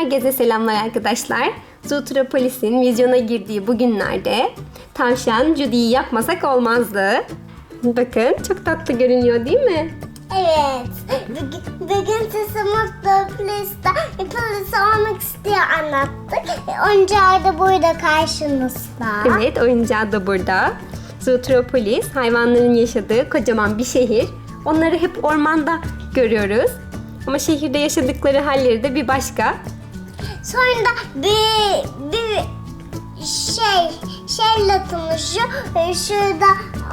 Herkese selamlar arkadaşlar. Zootropolis'in vizyona girdiği bu günlerde tavşan Judy'yi yapmasak olmazdı. Bakın çok tatlı görünüyor değil mi? Evet. Bugün, bugün size Mutlu Plus'ta polis olmak istiyor anlattık. E, Oyuncağı da burada karşınızda. Evet oyuncağı da burada. Zootropolis hayvanların yaşadığı kocaman bir şehir. Onları hep ormanda görüyoruz. Ama şehirde yaşadıkları halleri de bir başka. Sonra bir, bir şey şeyle tanışıyor. Şurada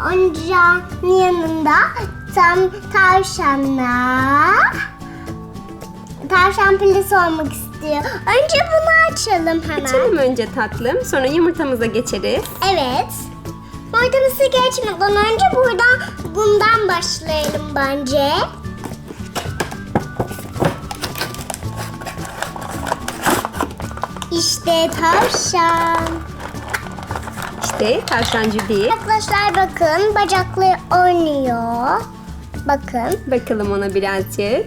oyuncağın yanında tam tavşanla tavşan polisi olmak istiyor. Önce bunu açalım hemen. Açalım önce tatlım sonra yumurtamıza geçeriz. Evet. Maydanozu geçmeden önce buradan bundan başlayalım bence. İşte tavşan. İşte tavşan Judy. Arkadaşlar bakın bacakları oynuyor. Bakın, Bakalım ona birazcık.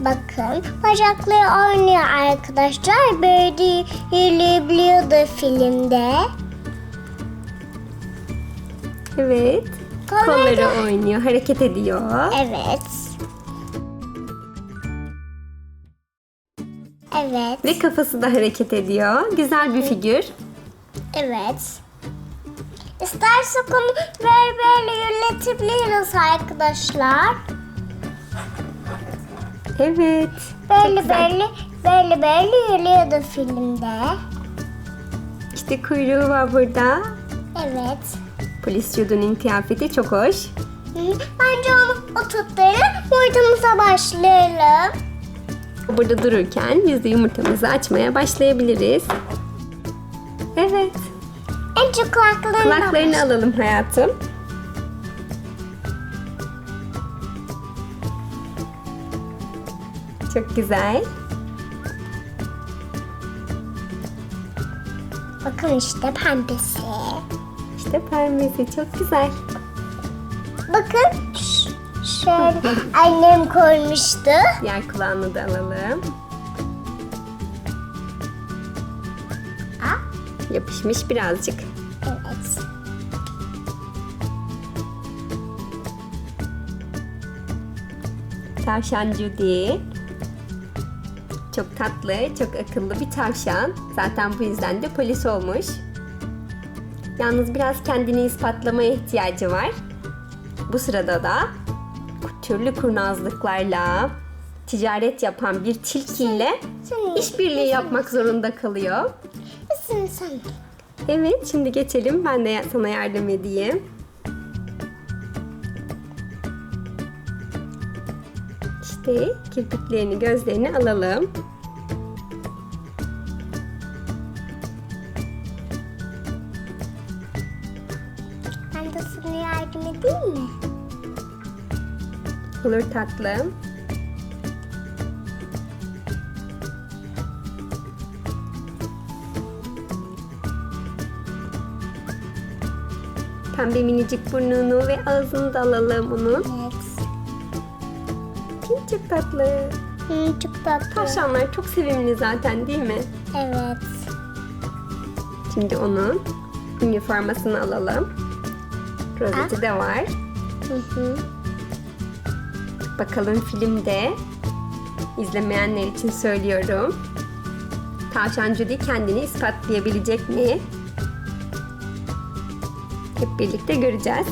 bakın. Bacakları oynuyor arkadaşlar. Böyle yürüyebiliyordu filmde. Evet. Kolları oynuyor, hareket ediyor. Evet. Evet. Ve kafası da hareket ediyor. Güzel bir figür. Evet. İstersek onu böyle böyle yönetebiliriz arkadaşlar. Evet. Böyle böyle böyle böyle yürüyordu filmde. İşte kuyruğu var burada. Evet. Polis Judy'nin kıyafeti çok hoş. Hı, Bence onu oturtturalım. Yumurtamıza başlayalım. Burada dururken biz de yumurtamızı açmaya başlayabiliriz. Evet. Önce kulaklarına Kulaklarını alalım hayatım. Çok güzel. Bakın işte pembesi. İşte pembesi çok güzel. Bakın şöyle annem koymuştu. Diğer kulağını da alalım. Yapışmış birazcık. evet. Tavşan Judy. Çok tatlı, çok akıllı bir tavşan. Zaten bu yüzden de polis olmuş. Yalnız biraz kendini ispatlamaya ihtiyacı var. Bu sırada da türlü kurnazlıklarla ticaret yapan bir tilkiyle işbirliği yapmak zorunda kalıyor. Evet, şimdi geçelim. Ben de sana yardım edeyim. İşte kirpiklerini, gözlerini alalım. Olur tatlım. Pembe minicik burnunu ve ağzını da alalım onun. Evet. Çok tatlı. Hı, çok tatlı. Tavşanlar çok sevimli zaten değil mi? Evet. Şimdi onun üniformasını alalım. Rozeti de var. Hı hı. Bakalım filmde izlemeyenler için söylüyorum. Tavşan Judy kendini ispatlayabilecek mi? Hep birlikte göreceğiz.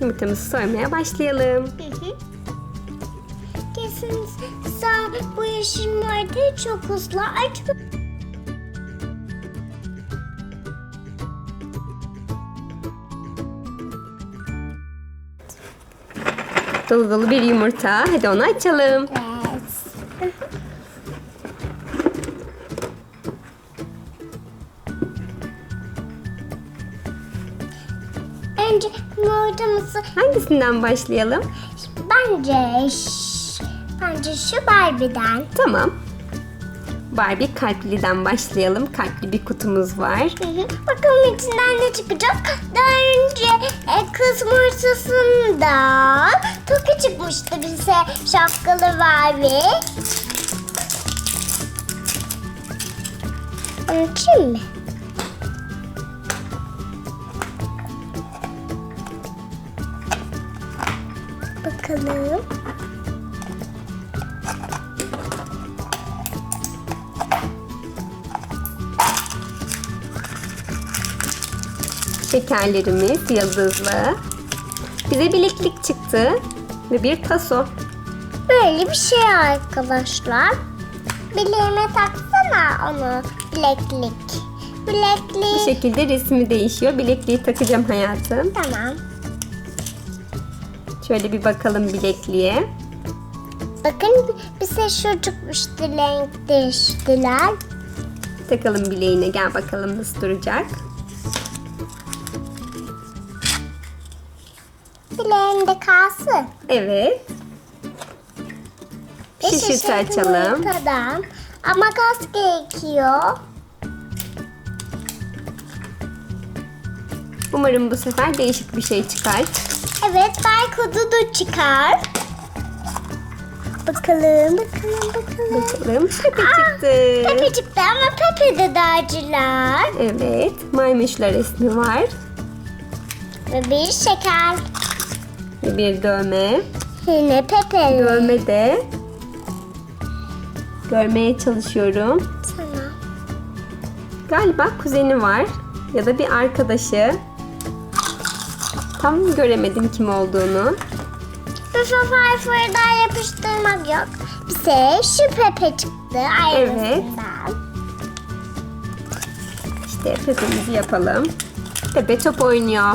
Yumurtamızı soymaya başlayalım. Kesin sen bu yeşil mordu çok hızlı açma. Dolu dolu bir yumurta. Hadi onu açalım. Evet. Önce yumurtamızı Hangisinden başlayalım? bence bence şu Barbie'den. Tamam. Barbie kalpliden başlayalım. Kalpli bir kutumuz var. Bakalım içinden ne çıkacak. Daha önce e, kız mırtasından Toki çıkmıştı bize şapkalı Barbie. Açayım mı? Bakalım. Şekerlerimiz yıldızlı. Bize bileklik çıktı ve bir taso. Böyle bir şey arkadaşlar. Bileğime taksana onu. Bileklik. Bu Bileklik. şekilde resmi değişiyor. Bilekliği takacağım hayatım. Tamam. Şöyle bir bakalım bilekliğe. Bakın bize şu çıkmıştı renk değiştiler. Takalım bileğine. Gel bakalım nasıl duracak. Bileğimde kalsın. Evet. Şişirti açalım. Ortadan. Ama kas gerekiyor. Umarım bu sefer değişik bir şey çıkar. Evet belki da çıkar. Bakalım bakalım bakalım. Bakalım. Pepe Aa, çıktı. Pepe çıktı ama Pepe de dağcılar. Evet. Maymuşlar resmi var. Ve bir şeker. Bir dövme. Yine Pepe. Dövme de. Görmeye çalışıyorum. Tamam. Galiba kuzeni var. Ya da bir arkadaşı. Tam göremedim kim olduğunu. Pepe Pfeiffer'dan yapıştırmak yok. Bize şu Pepe çıktı ayrısından. İşte Pepe'mizi yapalım. Pepe top oynuyor.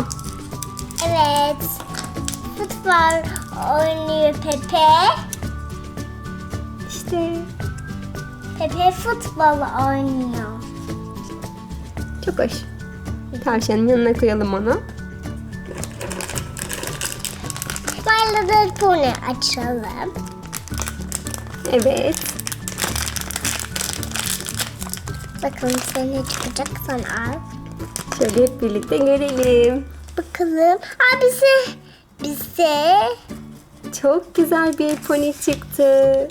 Evet. Futbol oynuyor Pepe. İşte Pepe futbol oynuyor. çok hoş. Tavşanın yanına koyalım onu. My Little Pony açalım. Evet. Bakalım size ne çıkacak sen al. Şöyle hep birlikte görelim. Bakalım. Aa bize. Bize. Çok güzel bir pony çıktı.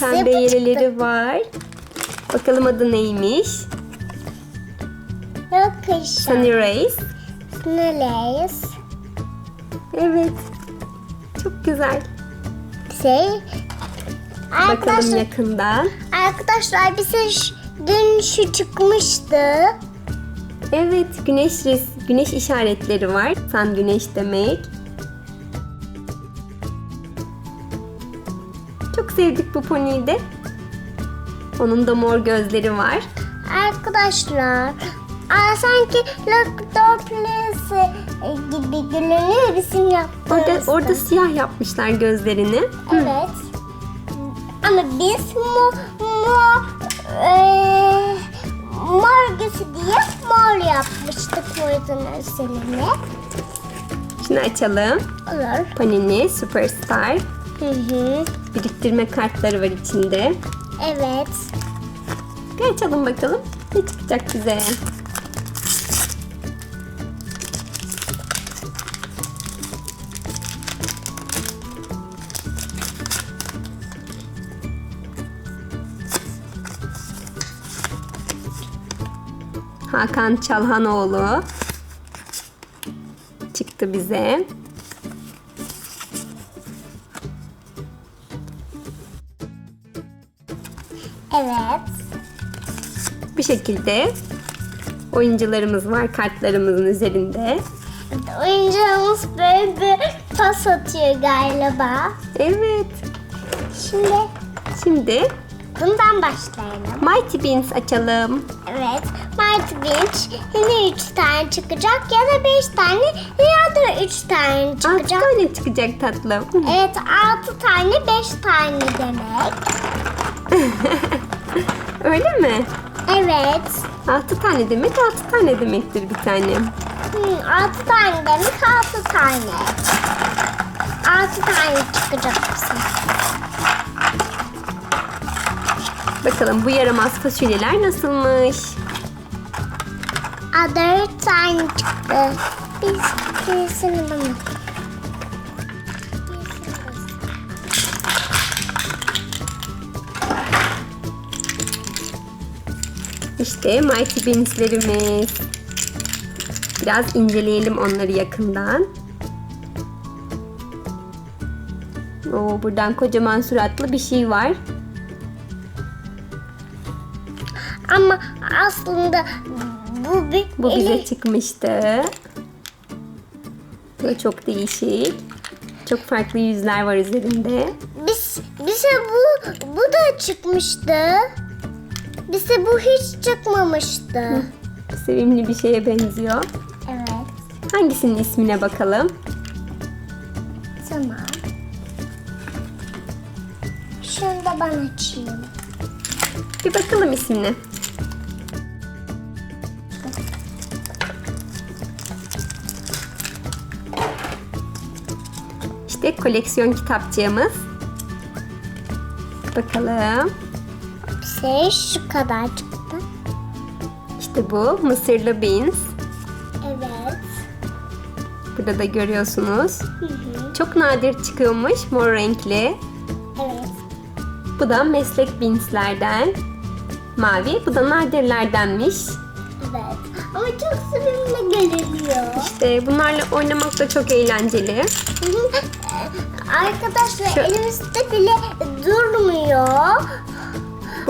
Pembe bu yeleleri var. Bakalım adı neymiş? İşte. Sunny Race. Snowlace. Evet. Çok güzel. Bize. Bakalım Arkadaşlar, yakından. arkadaşlar bize ş- dün şu çıkmıştı. Evet, güneş res güneş işaretleri var. Sen güneş demek. Sevdik bu poniyi de. Onun da mor gözleri var. Arkadaşlar. Aa, sanki Doctor Place gibi görünüyor bizim yaptığımızda. Orada, orada siyah yapmışlar gözlerini. Evet. Ama biz mo, mo, e, mor gözü diye mor yapmıştık Poison özelini. Şimdi açalım. Olur. Panini Superstar. Hı hı. Biriktirme kartları var içinde. Evet. Bir açalım bakalım. Ne çıkacak bize? Hakan Çalhanoğlu çıktı bize. Evet. Bu şekilde oyuncularımız var kartlarımızın üzerinde. Oyuncağımız böyle bir pas atıyor galiba. Evet. Şimdi Şimdi bundan başlayalım. Mighty Beans açalım. Evet. Mighty Beach yine 3 tane çıkacak ya da 5 tane ya da 3 tane 6 çıkacak. tane çıkacak tatlım. Evet 6 tane 5 tane demek. Öyle mi? Evet. 6 tane demek 6 tane demektir bir tane. Hmm, 6 tane demek 6 tane. 6 tane çıkacak bize. Bakalım bu yaramaz fasulyeler nasılmış? Aa, dört tane çıktı. Biz birisini bana. İşte Mighty Beans'lerimiz. Biraz inceleyelim onları yakından. Oo, buradan kocaman suratlı bir şey var. Ama aslında bu bir Bu bize çıkmıştı. Bu çok değişik. Çok farklı yüzler var üzerinde. Biz, bize bu bu da çıkmıştı. Bize bu hiç çıkmamıştı. Sevimli bir şeye benziyor. Evet. Hangisinin ismine bakalım? Tamam. Şunu da ben açayım. Bir bakalım ismine. İşte koleksiyon kitapçığımız. Bakalım. Bize şu kadar çıktı. İşte bu Mısırlı beans. Evet. Burada da görüyorsunuz. Hı hı. Çok nadir çıkıyormuş mor renkli. Evet. Bu da meslek beanslerden. Mavi. Bu da nadirlerdenmiş. Evet. Ama çok sevimli görünüyor. İşte bunlarla oynamak da çok eğlenceli. Arkadaşlar Şu- elimizde bile durmuyor.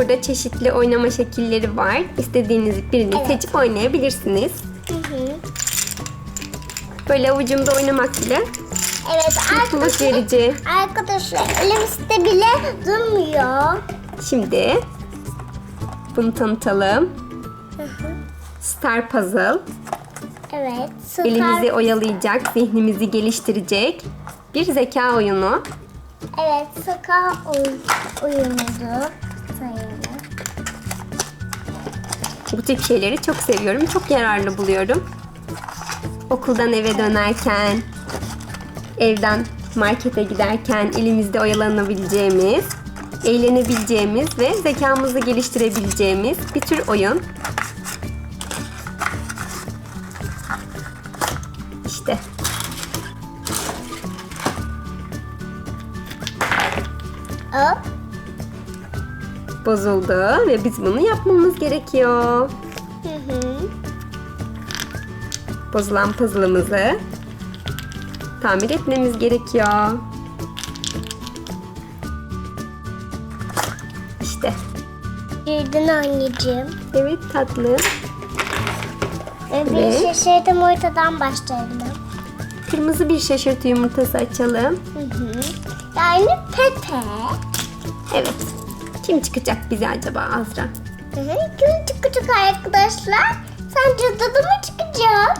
Burada çeşitli oynama şekilleri var. İstediğiniz birini Evet. seçip oynayabilirsiniz. Hı hı. Böyle avucumda oynamak bile Evet mutluluk verici. arkadaşlar elimizde bile durmuyor. Şimdi bunu tanıtalım. Hı hı. Star Puzzle. Evet. Star... Elimizi oyalayacak, zihnimizi geliştirecek bir zeka oyunu. Evet, saka oy oyunudu Bu tip şeyleri çok seviyorum, çok yararlı buluyorum. Okuldan eve dönerken, evden markete giderken elimizde oyalanabileceğimiz, eğlenebileceğimiz ve zekamızı geliştirebileceğimiz bir tür oyun. Bozuldu ve biz bunu yapmamız gerekiyor. hı hı. Bozulan puzzle'ımızı tamir etmemiz gerekiyor. İşte. Girdin anneciğim. Evet tatlı. Ve bir Ve- şaşırdım ortadan başlayalım. Kırmızı bir şaşırtı yumurtası açalım. Hı hı. Yani Pepe. Evet. Kim çıkacak bize acaba Azra? Kim çıkacak arkadaşlar? Sence dadı mı çıkacak?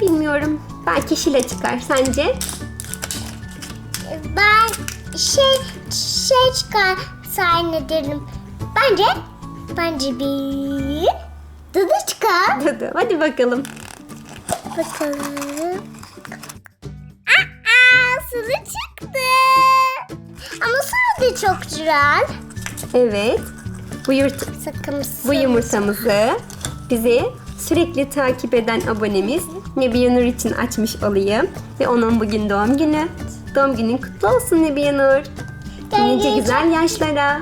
Bilmiyorum. Belki Şile çıkar. Sence? Ben şey şey çıkar zannederim. Bence bence bir dadı çıkar. Hadi, hadi bakalım. Bakalım. Aa, sarı çıktı. Ama sarı da çok güzel. Evet. Bu, yurt, Sakın bu yumurtamızı bizi sürekli takip eden abonemiz Nebiye Nur için açmış olayım. Ve onun bugün doğum günü. Doğum günün kutlu olsun Nebiye Nur. Nice güzel yaşlara.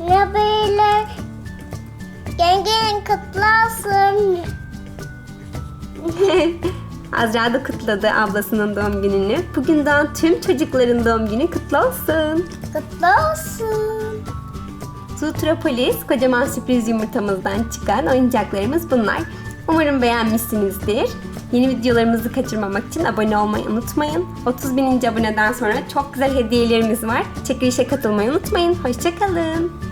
Ne böyle? Yengenin kutlu olsun. Azra da kutladı ablasının doğum gününü. Bugün doğan tüm çocukların doğum günü kutlu olsun. Kutlu olsun. Zootropolis kocaman sürpriz yumurtamızdan çıkan oyuncaklarımız bunlar. Umarım beğenmişsinizdir. Yeni videolarımızı kaçırmamak için abone olmayı unutmayın. 30 bininci aboneden sonra çok güzel hediyelerimiz var. Çekilişe katılmayı unutmayın. Hoşçakalın.